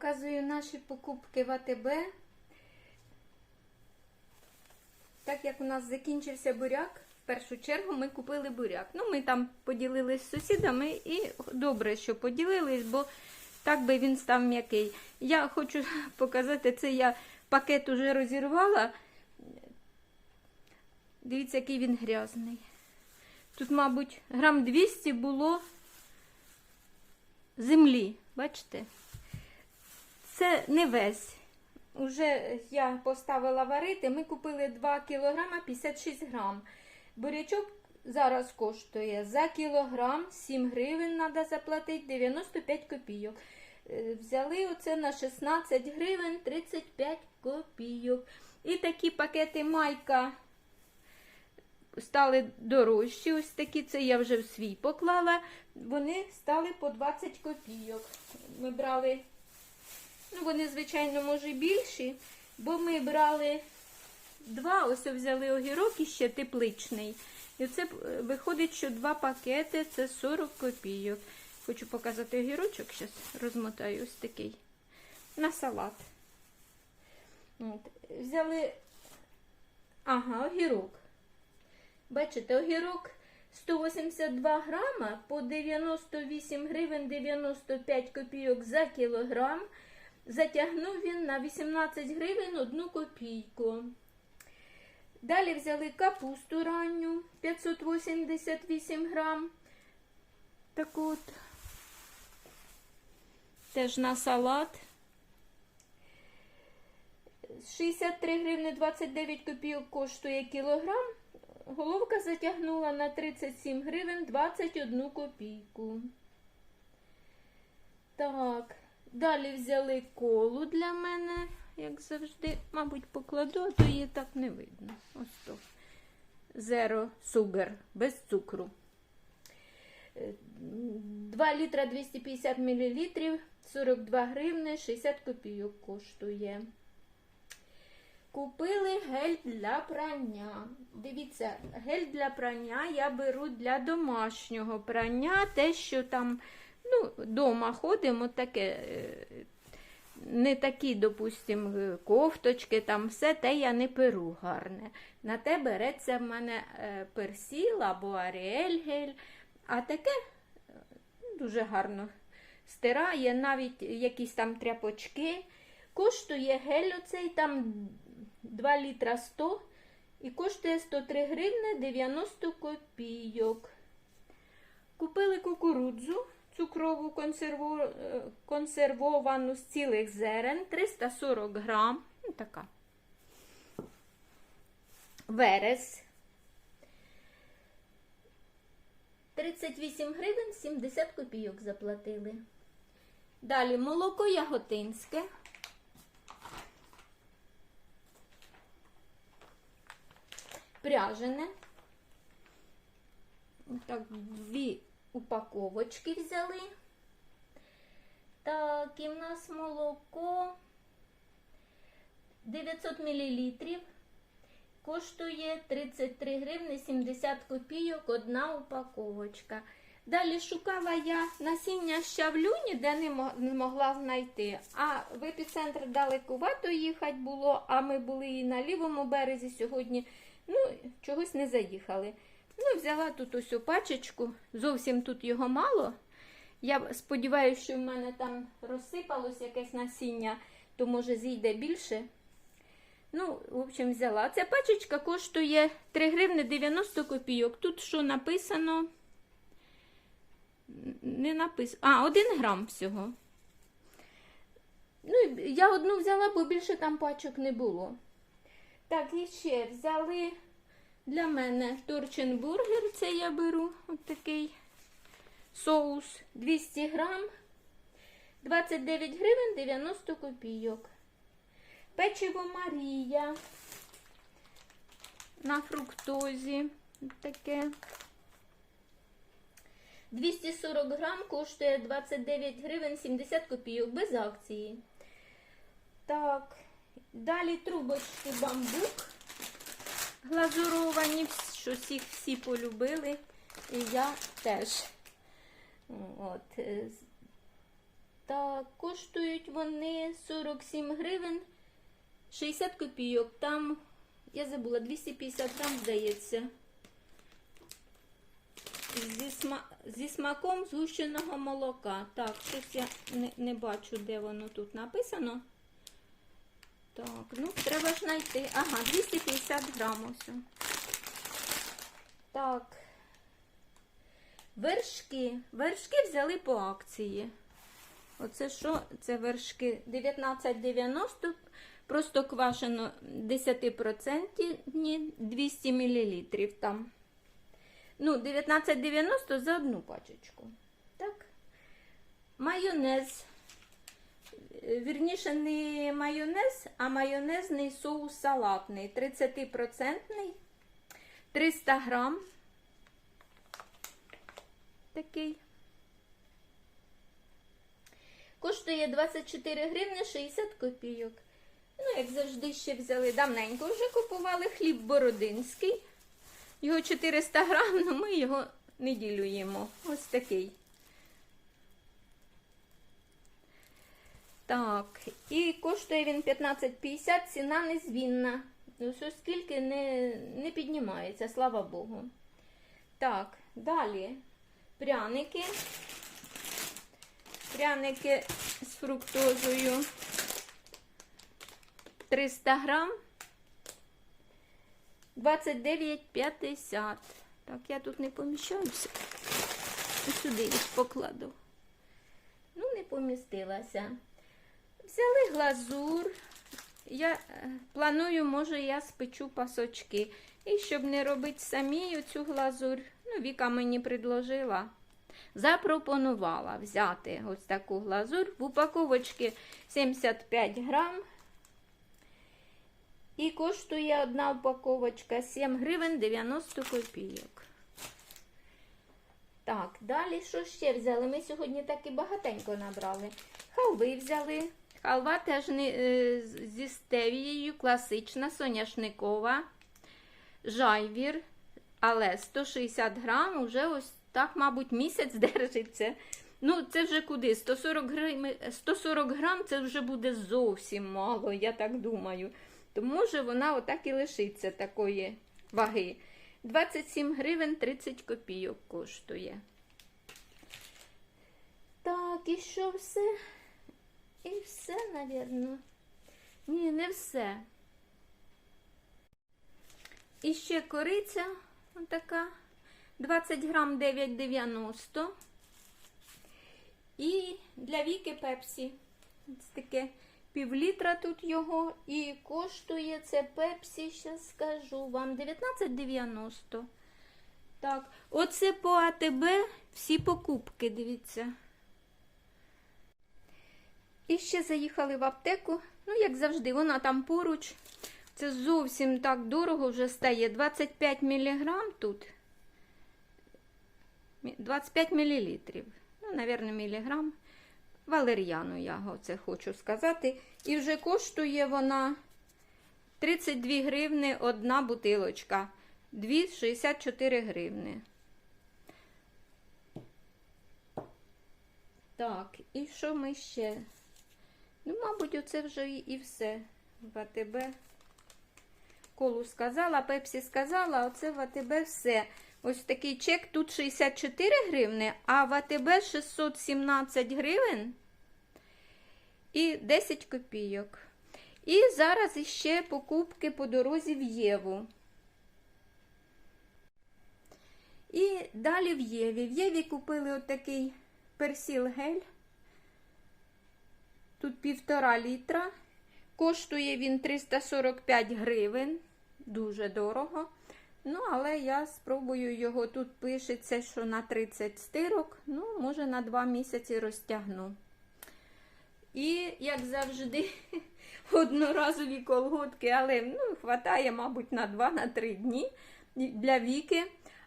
Показую наші покупки в АТБ. Так як у нас закінчився буряк, в першу чергу ми купили буряк. Ну, ми там поділились з сусідами і добре, що поділились, бо так би він став м'який. Я хочу показати, це я пакет уже розірвала. Дивіться, який він грязний. Тут, мабуть, грам 200 було землі. Бачите? Це не весь. Уже я поставила варити. Ми купили 2 кг 56 грам. Бурячок зараз коштує за кілограм 7 гривень треба заплатити 95 копійок. Е, Взяли оце на 16 гривень 35 копійок. І такі пакети майка стали дорожчі. Ось такі, це я вже в свій поклала. Вони стали по 20 копійок. Ми брали, ну вони, звичайно, може більші, бо ми брали два, ось взяли огірок і ще тепличний. І це е, виходить, що два пакети це 40 копійок. Хочу показати огірочок, зараз розмотаю ось такий. На салат. От. Взяли, ага, огірок. Бачите, огірок 182 грама по 98 гривень 95 копійок за кілограм. Затягнув він на 18 гривень 1 копійку. Далі взяли капусту ранню 588 грам. Так от. Теж на салат. 63 гривни 29 копійок коштує кілограм. Головка затягнула на 37 гривень 21 копійку. Так, далі взяли колу для мене, як завжди. Мабуть, покладу, а то її так не видно. Ось то. Zero sugar, без цукру. Е, 2 літра 250 мл, 42 гривни, 60 копійок коштує. Купили гель для прання. Дивіться, гель для прання я беру для домашнього прання, те, що там, вдома ходимо, таке, е, не такі, допустимо, е, кофточки, там все те я не перу гарне. На те береться в мене е, персіл або аріель гель, а таке дуже гарно стирає, навіть якісь там тряпочки. Коштує гель оцей там 2 літра 100 і коштує 103 гривни 90 копійок. Купили кукурудзу цукрову консерву- консервовану з цілих зерен 340 грам. Ну, така. Верес 38 гривень 70 копійок заплатили. Далі молоко яготинське. Пряжене. Так, дві упаковочки взяли. Так, і в нас молоко 900 мл. Коштує 33 гривни 70 копійок одна упаковочка. Далі шукала я насіння щавлю, ніде не не могла знайти. А в епіцентр далекувато їхати було, а ми були і на лівому березі сьогодні. Ну, чогось не заїхали. Ну, взяла тут ось пачечку. Зовсім тут його мало. Я сподіваюся, що в мене там розсипалось якесь насіння, то може зійде більше. Ну, в общем, взяла. Ця пачечка коштує 3 гривни 90 копійок. Тут що написано? Не написано. А, 1 грам всього. Ну, я одну взяла, бо більше там пачок не було. Так, і ще взяли для мене торченбургер. Це я беру. От такий соус 200 грам. 29 гривень 90 копійок. Печиво Марія на фруктозі. Таке. 240 грам коштує 29 гривень 70 копійок без акції. Так, далі трубочки бамбук глазуровані, що всіх всі полюбили. І я теж. От. е, Так, коштують вони 47 гривень 60 копійок. Там, я забула, 250 грам, здається. Зі, сма... Зі смаком згущеного молока. Так, щось я не, не бачу, де воно тут написано. Так, ну, треба ж знайти. Ага, 250 грам ось. Так. Вершки. Вершки взяли по акції. Оце що? Це вершки 19,90, просто квашено 10% 200 мл там. Ну, 19,90 за одну пачечку. Так. Майонез. Вірніше, не майонез, а майонезний соус салатний. 30% 300 грам. Такий. Коштує 24 гривни 60 копійок. Ну, як завжди, ще взяли давненько. Вже купували хліб бородинський. Його 400 грам, але ми його не ділюємо. Ось такий. Так, і коштує він 15,50, ціна незмінна. Ну, що скільки не, не піднімається, слава Богу. Так, далі пряники. Пряники з фруктозою 300 грам. 29,50. Так, я тут не поміщаюся. Сюди їх покладу. Ну, не помістилася. Взяли глазур. Я е, планую, може, я спечу пасочки. І щоб не робити самі цю глазур, ну, Віка мені предложила. Запропонувала взяти ось таку глазур. В упаковочці 75 грам. І коштує одна упаковочка 7 гривень 90 копійок. Так, далі що ще взяли? Ми сьогодні так і багатенько набрали. Халви взяли. Халва теж не, е, зі стевією, класична, соняшникова, жайвір, але 160 грам, уже ось так, мабуть, місяць держиться. Ну, це вже куди? 140 грам, 140 грам це вже буде зовсім мало, я так думаю. То може вона отак і лишиться такої ваги. 27 гривень 30 копійок коштує. Так, і що все? І все, навірно. Ні, не все. І ще кориця така. 20 грам 9,90. І для віки пепсі. Ось таке пів літра тут його. І коштує це пепсі, зараз скажу вам, 19,90. Так, оце по АТБ всі покупки, дивіться. І ще заїхали в аптеку. Ну, як завжди, вона там поруч. Це зовсім так дорого вже стає. 25 мг тут. 25 мл. Ну, мабуть, міліграм. Валер'яну я це хочу сказати. І вже коштує вона 32 гривни одна бутилочка. 2,64 гривни. Так, і що ми ще? Ну, мабуть, оце вже і, все. В АТБ. Колу сказала, Пепсі сказала, оце в АТБ все. Ось такий чек тут 64 гривни, а в АТБ 617 гривень і 10 копійок. І зараз іще покупки по дорозі в Єву. І далі в Єві. В Єві купили отакий персіл гель. Тут півтора літра. Коштує він 345 гривень. Дуже дорого. Ну, але я спробую його. Тут пишеться, що на 30 стирок. Ну, може, на 2 місяці розтягну. І, як завжди, одноразові колготки, але ну, хватає, мабуть, на 2-3 дні для віки.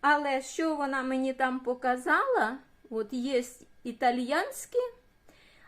Але що вона мені там показала? От є італіянські,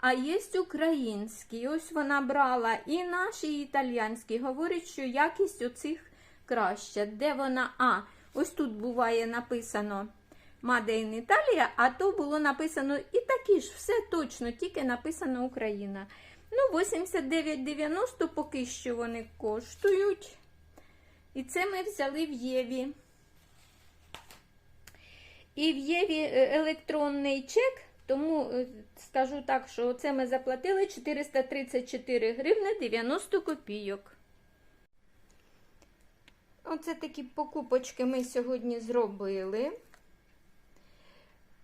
а є українські. Ось вона брала і наші, і італіянські. Говорить, що якість оцих краща. Де вона? А, ось тут буває написано Made in Italia, а то було написано і такі ж, все точно, тільки написано Україна. Ну, 89,90 поки що вони коштують. І це ми взяли в Єві. І в Єві е, електронний чек, тому е, скажу так, що це ми заплатили 434 гривни 90 копійок. Оце такі покупочки ми сьогодні зробили.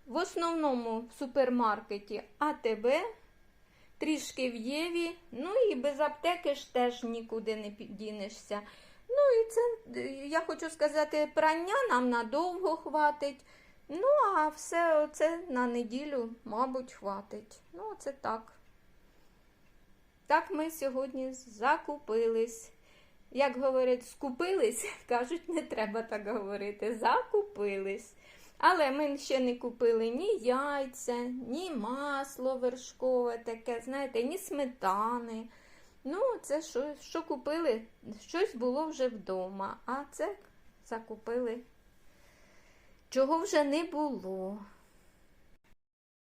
В основному в супермаркеті АТБ, трішки в Єві, ну і без аптеки ж теж нікуди не підінешся. Ну і це, я хочу сказати, прання нам надовго хватить. Ну, а все це на неділю, мабуть, хватить. Ну, це так. Так ми сьогодні закупились. Як говорять, скупились, кажуть, не треба так говорити. Закупились. Але ми ще не купили ні яйця, ні масло вершкове таке, знаєте, ні сметани. Ну, це що, що купили? Щось було вже вдома, а це закупили. Чого вже не було.